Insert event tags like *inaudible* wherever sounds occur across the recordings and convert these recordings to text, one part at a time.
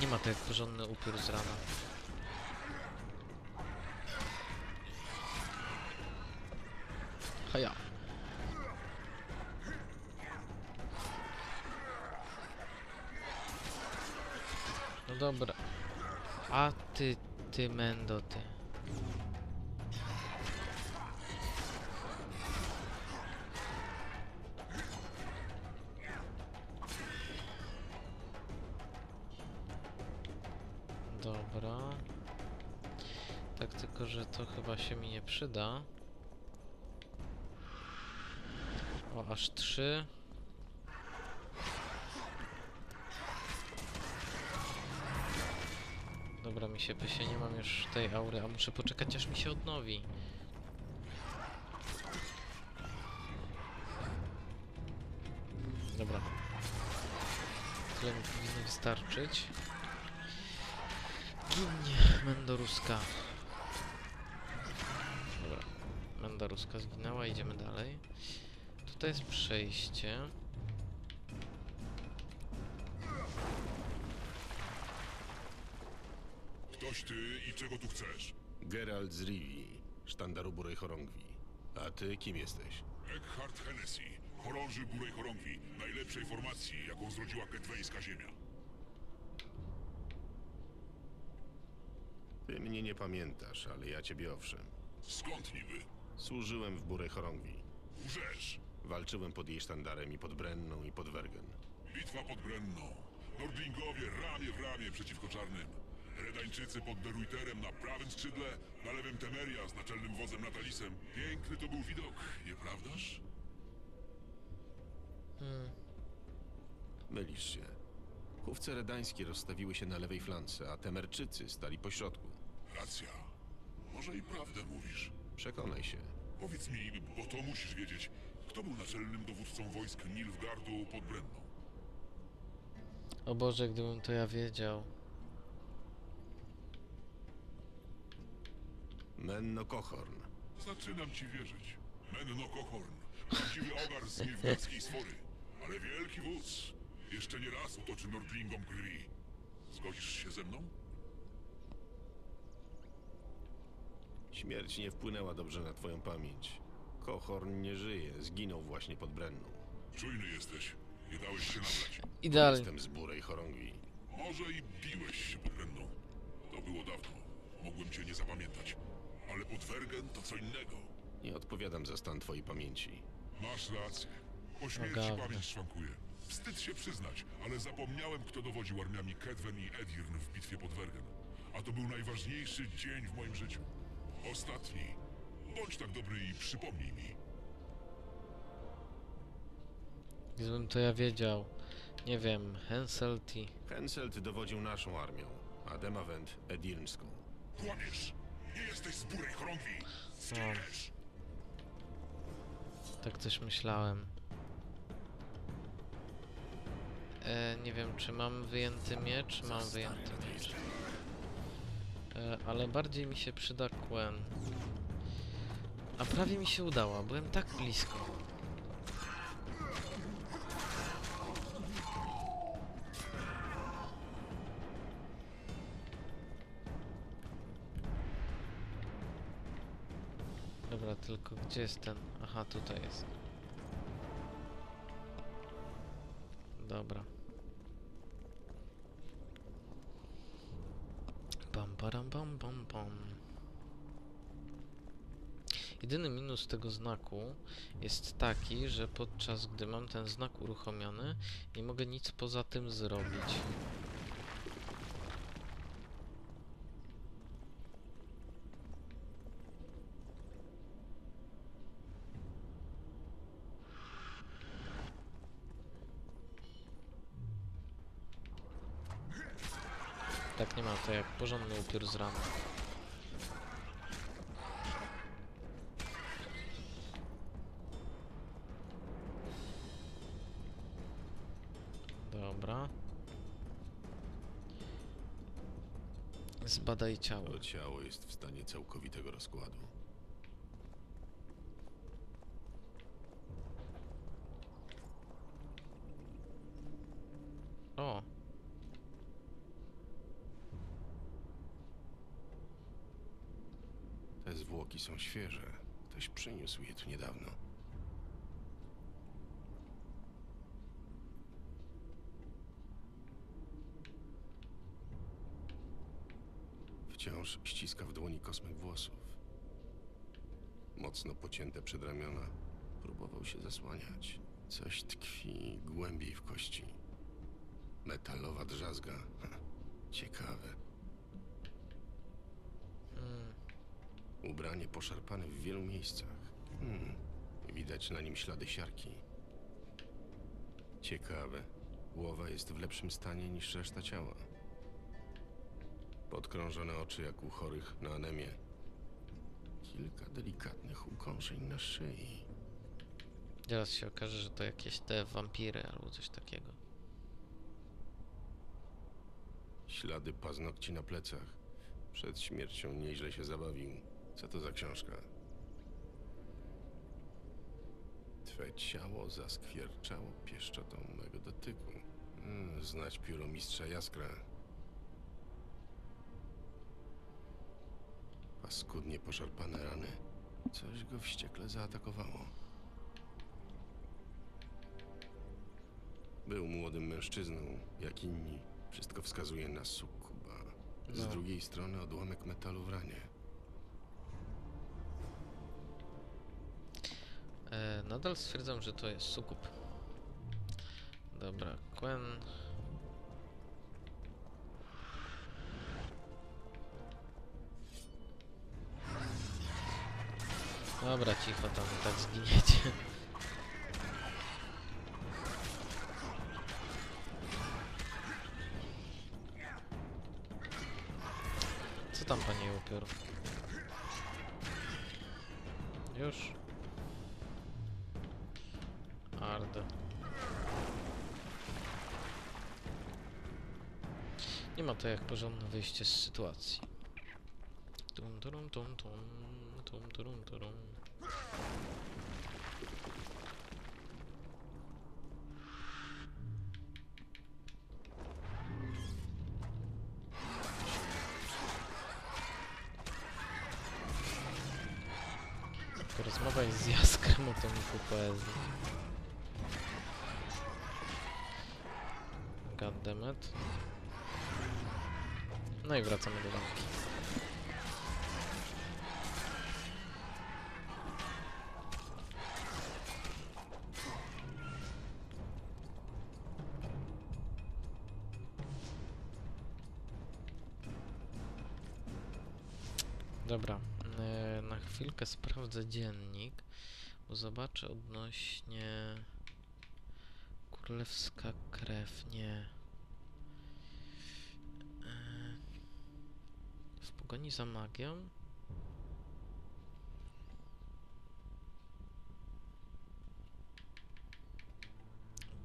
Nie ma to jak porządny upiór z rana. Haja. No dobra. A ty, ty mendo, ty. Przyda. O, aż trzy. Dobra, mi się pysie, nie mam już tej aury, a muszę poczekać aż mi się odnowi. Dobra. Tyle mi powinno wystarczyć. Ginie Mendoruska. Dobra. Mendoruska zginęła, idziemy dalej. Tutaj jest przejście. Ktoś ty i czego tu chcesz? Geralt z Rivii, sztandaru Burej Chorągwi. A ty kim jesteś? Eckhart Hennessy, chorąży Burej Chorągwi, najlepszej formacji, jaką zrodziła ketwejska ziemia. Ty mnie nie pamiętasz, ale ja ciebie owszem. Skąd niby? Służyłem w Burej Chorągwi. Łżesz. Walczyłem pod jej sztandarem i pod Brenną i pod Wergen. Bitwa pod Brenną. Nordlingowie ramię w ramię przeciwko czarnym. Redańczycy pod Deruiterem na prawym skrzydle, na lewym Temeria z naczelnym wodzem Natalisem. Piękny to był widok, nieprawdaż? Hmm. Mylisz się. Chówce redańskie rozstawiły się na lewej flance, a Temerczycy stali po środku. Racja. Może i prawdę mówisz. Przekonaj się. Powiedz mi, bo to musisz wiedzieć, kto był naczelnym dowódcą wojsk Nilfgardu pod Brenną? O Boże, gdybym to ja wiedział. Menno Kochorn. Zaczynam ci wierzyć. Menno Kochorn. Prawdziwy ogar z nilfgaardzkiej sfory. Ale wielki wódz. Jeszcze nie raz utoczy Nordlingom krwi. Zgodzisz się ze mną? Śmierć nie wpłynęła dobrze na twoją pamięć. Kochorn nie żyje, zginął właśnie pod Brenną. Czujny jesteś. Nie dałeś się nabrać. Idealnie. Jestem z Burej Chorągwi. Może i biłeś się pod Brenną. To było dawno. Mogłem cię nie zapamiętać. Ale pod Wergen to co innego. Nie odpowiadam za stan twojej pamięci. Masz rację. Po śmierci Ogawne. pamięć szwankuje. Wstyd się przyznać, ale zapomniałem, kto dowodził armiami Kedwen i Edirn w bitwie pod Wergen. A to był najważniejszy dzień w moim życiu. Ostatni. Bądź tak dobry i przypomnij mi. Gdybym to ja wiedział. Nie wiem, Henselti. Henselt dowodził naszą armią, a Demavent Edirnską. Kłamiesz! Nie jesteś z burej chorągwi! Zginiesz! Tak też myślałem. E, nie wiem, czy mam wyjęty miecz, mam wyjęty miecz. E, ale bardziej mi się przyda Quen. A prawie mi się udało, byłem tak blisko. Dobra, tylko gdzie jest ten? Aha, tutaj jest. Jedyny minus tego znaku jest taki, że podczas gdy mam ten znak uruchomiony, nie mogę nic poza tym zrobić. Tak nie ma to jak porządny upiór z rana. Zbadaj ciało. To ciało jest w stanie całkowitego rozkładu. O. Te zwłoki są świeże. Ktoś przyniósł je tu niedawno. Wciąż ściska w dłoni kosmyk włosów. Mocno pocięte przedramiona. Próbował się zasłaniać. Coś tkwi głębiej w kości. Metalowa drzazga. Ha, ciekawe. Hmm. Ubranie poszarpane w wielu miejscach. Hmm. Widać na nim ślady siarki. Ciekawe. Głowa jest w lepszym stanie niż reszta ciała. Podkrążone oczy jak u chorych na anemię. Kilka delikatnych ukąszeń na szyi. Teraz się okaże, że to jakieś te wampiry albo coś takiego. Ślady paznokci na plecach. Przed śmiercią nieźle się zabawił. Co to za książka? Twe ciało zaskwierczało pieszczotą mego dotyku. Mm, znać pióro mistrza Jaskra. Paskudnie poszarpane rany. Coś go wściekle zaatakowało. Był młodym mężczyzną, jak inni. Wszystko wskazuje na sukuba. Z No. drugiej strony odłamek metalu w ranie. E, nadal stwierdzam, że to jest sukup. Dobra, Quen. Dobra, cicho tam tak zginiecie. Co tam, panie upiór? Już? Arda. Nie ma to jak porządne wyjście z sytuacji. Tum, turum, tum, tum, tum, turum, turum. Porozmawiaj z Jaskrem o tomiku poezji. Goddammit. No i wracamy do domki. Chwilkę sprawdzę dziennik, bo zobaczę odnośnie królewska krew, nie. E, W pogoni za magią?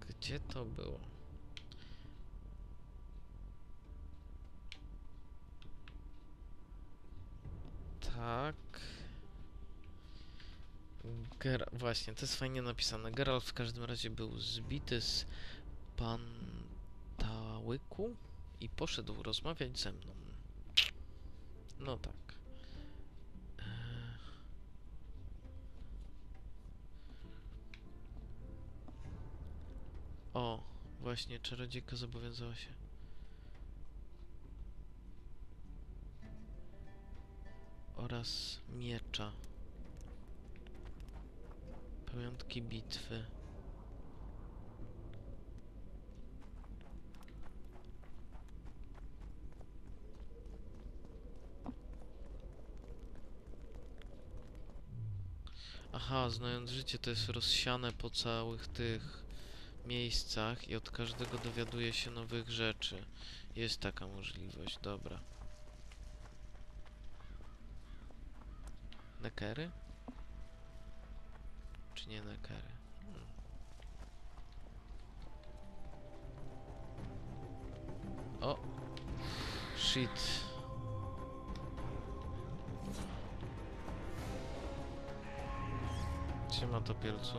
Gdzie to było? Tak. Ger właśnie, to jest fajnie napisane. Geralt w każdym razie był zbity z Pantałyku i poszedł rozmawiać ze mną. No tak. Eee. O, właśnie, czarodziejka zobowiązała się. Oraz miecza. Pamiątki bitwy. Aha, znając życie, to jest rozsiane po całych tych miejscach i od każdego dowiaduje się nowych rzeczy. Jest taka możliwość, dobra. Nekery? Czy nie nekery? Hmm. O! Shit. Siema topielcu.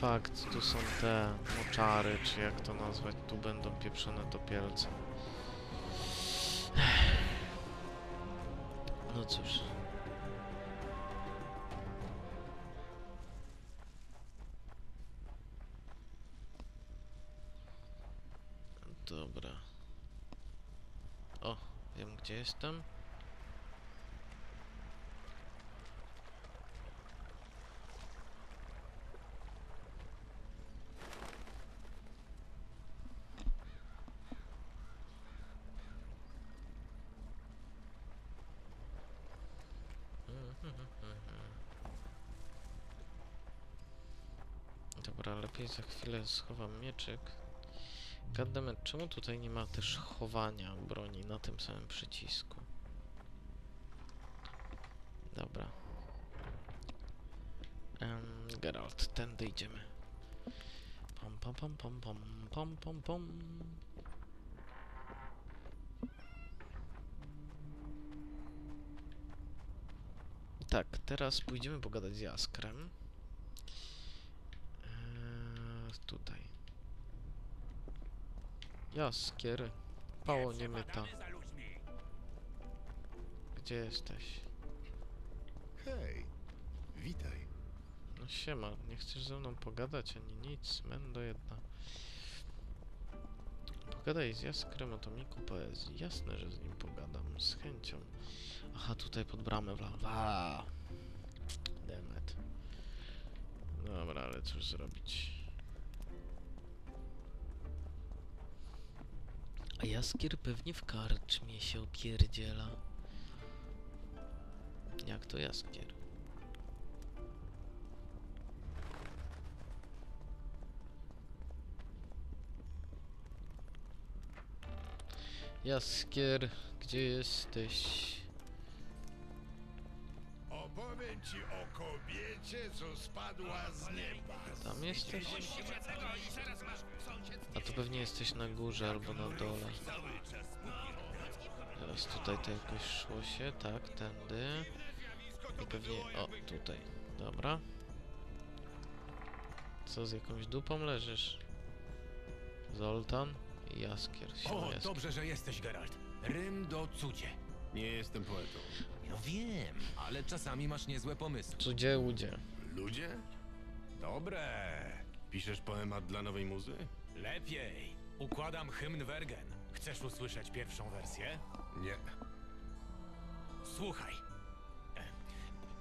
Fakt, tu są te moczary, czy jak to nazwać, tu będą pieprzone topielce. No cóż. Dobra. O, wiem gdzie jestem. Dobra, lepiej za chwilę schowam mieczyk. Goddammit, czemu tutaj nie ma też chowania broni na tym samym przycisku? Dobra. Um, Geralt, tędy idziemy. Pom pom pom pom pom pom pom pom. Tak, teraz pójdziemy pogadać z Jaskrem. Eee, tutaj. Jaskier. Pało nie myta. Gdzie jesteś? Hej, witaj. No siema, nie chcesz ze mną pogadać ani nic, mendo jedna. Pogadaj z Jaskrem o tomiku poezji. Jasne, że z nim pogadam, z chęcią. Aha, tutaj pod bramę wlawa. Demet. Dobra, ale cóż zrobić. A Jaskier pewnie w karczmie się opierdziela. Jak to Jaskier? Jaskier, gdzie jesteś? Opowiem ci o kobiecie, co spadła z nieba. Tam jesteś? A to pewnie jesteś na górze albo na dole. Teraz tutaj to jakoś szło się, tak, tędy. I pewnie, o, tutaj, dobra. Co, z jakąś dupą leżysz? Zoltan i Jaskier, O, Jaskier. dobrze, że jesteś, Geralt. Rym do cudzie. Nie jestem poetą. No wiem, ale czasami masz niezłe pomysły. Cudzie łudzie. Ludzie? Dobre. Piszesz poemat dla nowej muzy? Lepiej. Układam hymn Wergen. Chcesz usłyszeć pierwszą wersję? Nie. Słuchaj.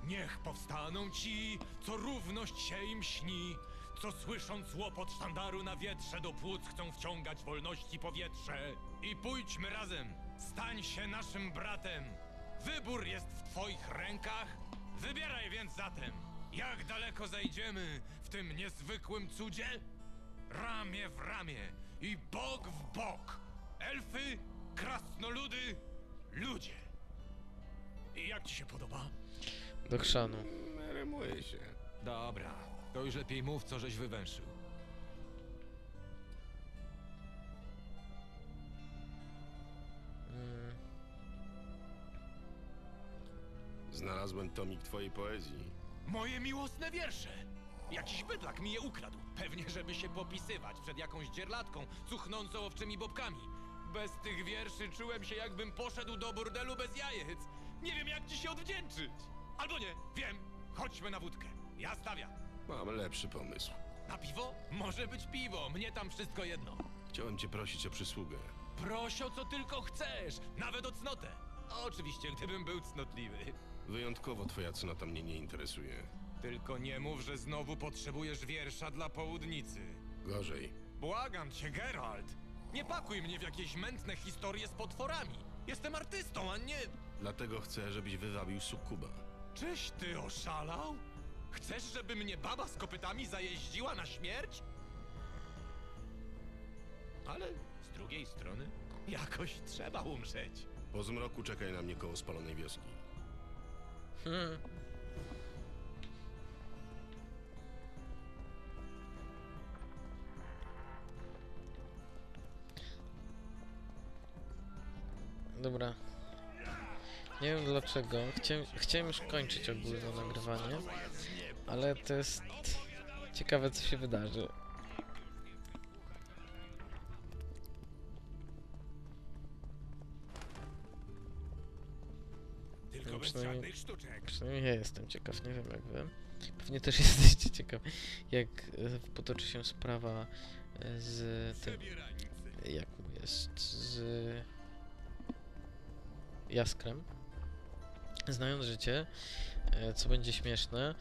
Niech powstaną ci, co równość się im śni, co słysząc łopot sztandaru na wietrze do płuc chcą wciągać wolności powietrze. I pójdźmy razem, stań się naszym bratem. Wybór jest w twoich rękach, wybieraj więc zatem. Jak daleko zajdziemy w tym niezwykłym cudzie? Ramię w ramię i bok w bok. Elfy, krasnoludy, ludzie. I jak ci się podoba? Do chrzanu. Rymuje się. Dobra, to już lepiej mów, co żeś wywęszył. Mm, Znalazłem tomik twojej poezji. Moje miłosne wiersze! Jakiś bydlak mi je ukradł. Pewnie, żeby się popisywać przed jakąś dzierlatką, cuchnącą owczymi bobkami. Bez tych wierszy czułem się, jakbym poszedł do burdelu bez jajec. Nie wiem, jak ci się odwdzięczyć. Albo nie, wiem. Chodźmy na wódkę. Ja stawiam. Mam lepszy pomysł. Na piwo? Może być piwo, mnie tam wszystko jedno. Chciałem cię prosić o przysługę. Proś o co tylko chcesz, nawet o cnotę. Oczywiście, gdybym był cnotliwy. Wyjątkowo twoja cnota mnie nie interesuje. Tylko nie mów, że znowu potrzebujesz wiersza dla południcy. Gorzej. Błagam cię, Geralt! Nie pakuj mnie w jakieś mętne historie z potworami. Jestem artystą, a nie... Dlatego chcę, żebyś wywabił sukuba. Czyś ty oszalał? Chcesz, żeby mnie baba z kopytami zajeździła na śmierć? Ale z drugiej strony, jakoś trzeba umrzeć. Po zmroku czekaj na mnie koło spalonej wioski. hmm. Dobra. Nie wiem dlaczego. Chciałem, chciałem już kończyć ogólne nagrywanie, ale to jest Ciekawe co się wydarzy. No, przynajmniej-. Przynajmniej ja jestem ciekaw, nie wiem jak wy. Pewnie też *laughs* jesteście ciekaw, jak e, potoczy się sprawa e, z tym, jak mu jest, z Jaskrem. Znając życie, e, co będzie śmieszne,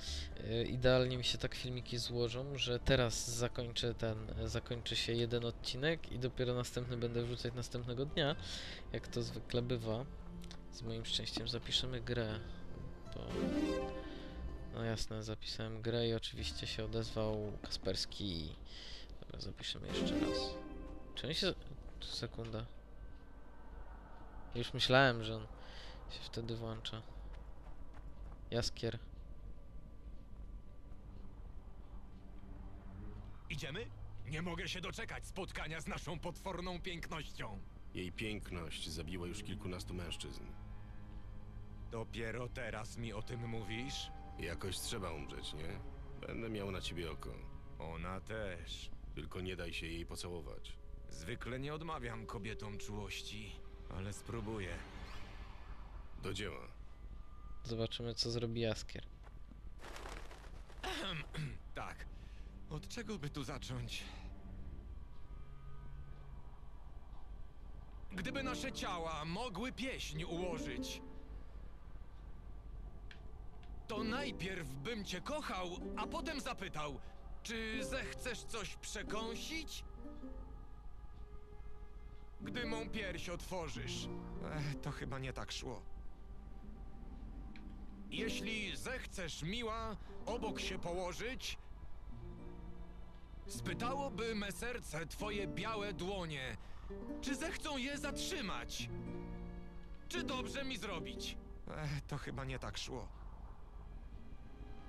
e, idealnie mi się tak filmiki złożą, że teraz zakończę ten, zakończy się jeden odcinek i dopiero następny będę wrzucać następnego dnia, jak to zwykle bywa. Z moim szczęściem zapiszemy grę, bo... No jasne, zapisałem grę i oczywiście się odezwał Kasperski. Dobra, zapiszemy jeszcze raz. Czy on się... Sekunda. Już myślałem, że on się wtedy włącza. Jaskier. Idziemy? Nie mogę się doczekać spotkania z naszą potworną pięknością. Jej piękność zabiła już kilkunastu mężczyzn. Dopiero teraz mi o tym mówisz? Jakoś trzeba umrzeć, nie? Będę miał na ciebie oko. Ona też. Tylko nie daj się jej pocałować. Zwykle nie odmawiam kobietom czułości, ale spróbuję. Do dzieła. Zobaczymy, co zrobi Jaskier. *clears throat* Tak. Od czego by tu zacząć? Gdyby nasze ciała mogły pieśń ułożyć, to najpierw bym cię kochał, a potem zapytał, czy zechcesz coś przekąsić? Gdy mą pierś otworzysz. Ech, to chyba nie tak szło. Jeśli zechcesz, miła, obok się położyć, spytałoby me serce twoje białe dłonie, czy zechcą je zatrzymać? Czy dobrze mi zrobić? Ech, to chyba nie tak szło.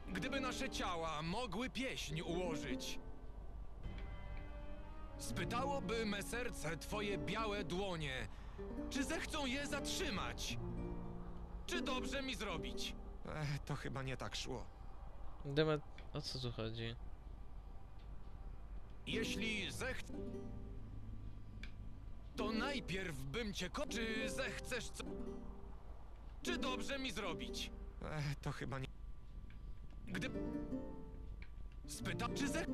Gdyby nasze ciała mogły pieśń ułożyć, spytałoby me serce twoje białe dłonie, czy zechcą je zatrzymać? Czy dobrze mi zrobić? Ech, to chyba nie tak szło. Demet, o co tu chodzi? Jeśli zech... To najpierw bym cię ko... Czy zechcesz co... Czy dobrze mi zrobić? Ech, to chyba nie... Gdy... Spyta... Czy ze...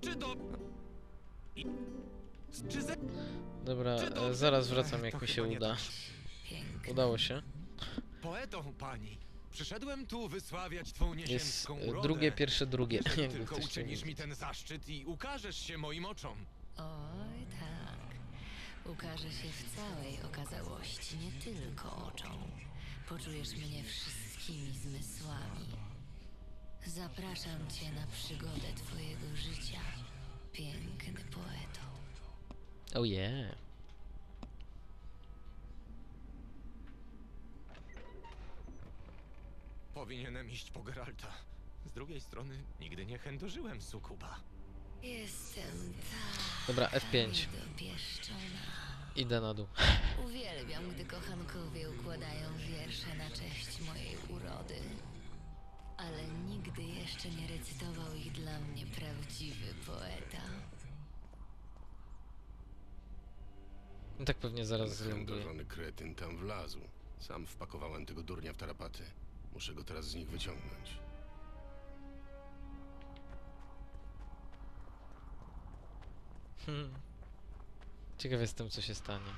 Czy do... Czy ze... Dobra, Czy e, dobrze? zaraz wracam, jak mi się uda. Udało się. Poetą, pani. Przyszedłem tu wysławiać twą Jest nieziemską e, urodę. drugie, pierwsze, drugie. Jeżeli jakby tylko ktoś chciał uczynisz mi wiedzieć. ten zaszczyt i ukażesz się moim oczom. Oj, tak. Ukaże się w całej okazałości, nie tylko oczom. Poczujesz mnie wszystkimi zmysłami. Zapraszam cię na przygodę twojego życia, piękny poeto. Oh yeah. Powinienem iść po Geralta. Z drugiej strony, nigdy nie chędożyłem sukuba. Jestem tak Dobra, F5. dopieszczona. Idę na dół. Uwielbiam, gdy kochankowie układają wiersze na cześć mojej urody. Ale nigdy jeszcze nie recytował ich dla mnie prawdziwy poeta. I tak pewnie zaraz Ten zląduję. chędożony kretyn tam wlazł. Sam wpakowałem tego durnia w tarapaty. Muszę go teraz z nich wyciągnąć. Hmm. Ciekaw jestem, co się stanie.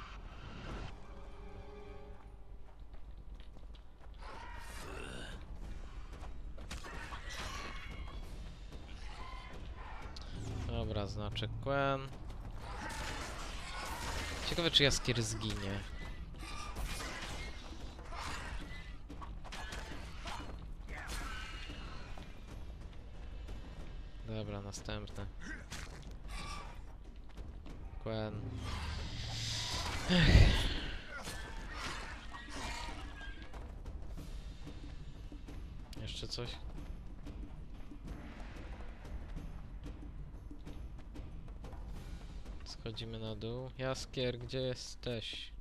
Znaczę Quen. Ciekawe, czy Jaskier zginie. Dobra, następny. Quen. Jeszcze coś? Schodzimy na dół. Jaskier, gdzie jesteś?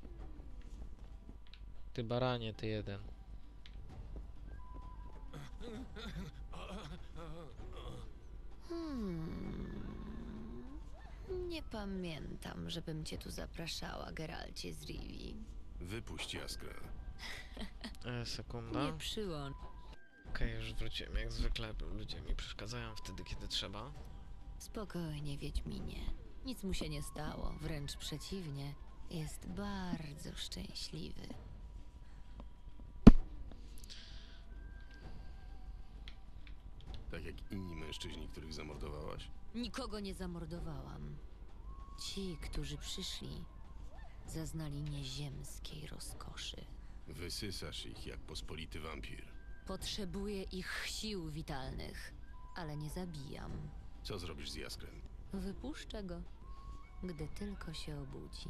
Ty baranie, ty jeden. Hmm. Nie pamiętam, żebym cię tu zapraszała, Geralcie z Rivi. Wypuść jaskrę. E, sekunda. Nie przyłącz. Okej, już wróciłem. Jak zwykle ludzie mi przeszkadzają wtedy, kiedy trzeba. Spokojnie, Wiedźminie. Nic mu się nie stało, wręcz przeciwnie. Jest bardzo szczęśliwy. Tak jak inni mężczyźni, których zamordowałaś. Nikogo nie zamordowałam. Ci, którzy przyszli, zaznali nieziemskiej rozkoszy. Wysysasz ich jak pospolity wampir. Potrzebuję ich sił witalnych, ale nie zabijam. Co zrobisz z jaskrem? Wypuszczę go, gdy tylko się obudzi.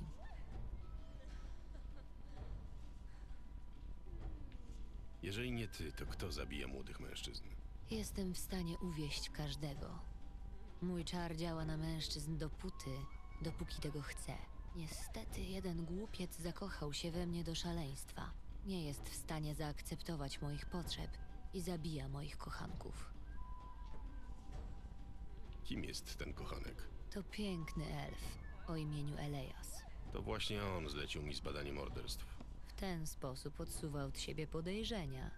Jeżeli nie ty, to kto zabija młodych mężczyzn? Jestem w stanie uwieść każdego. Mój czar działa na mężczyzn dopóty, dopóki tego chce. Niestety, jeden głupiec zakochał się we mnie do szaleństwa. Nie jest w stanie zaakceptować moich potrzeb i zabija moich kochanków. Kim jest ten kochanek? To piękny elf o imieniu Eleas. To właśnie on zlecił mi zbadanie morderstw. W ten sposób odsuwa od siebie podejrzenia.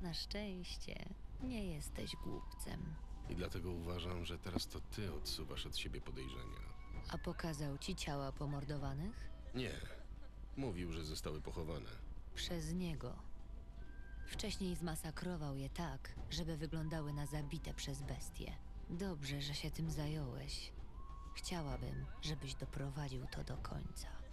Na szczęście nie jesteś głupcem. I dlatego uważam, że teraz to ty odsuwasz od siebie podejrzenia. A pokazał ci ciała pomordowanych? Nie. Mówił, że zostały pochowane. Przez niego. Wcześniej zmasakrował je tak, żeby wyglądały na zabite przez bestie. Dobrze, że się tym zająłeś. Chciałabym, żebyś doprowadził to do końca.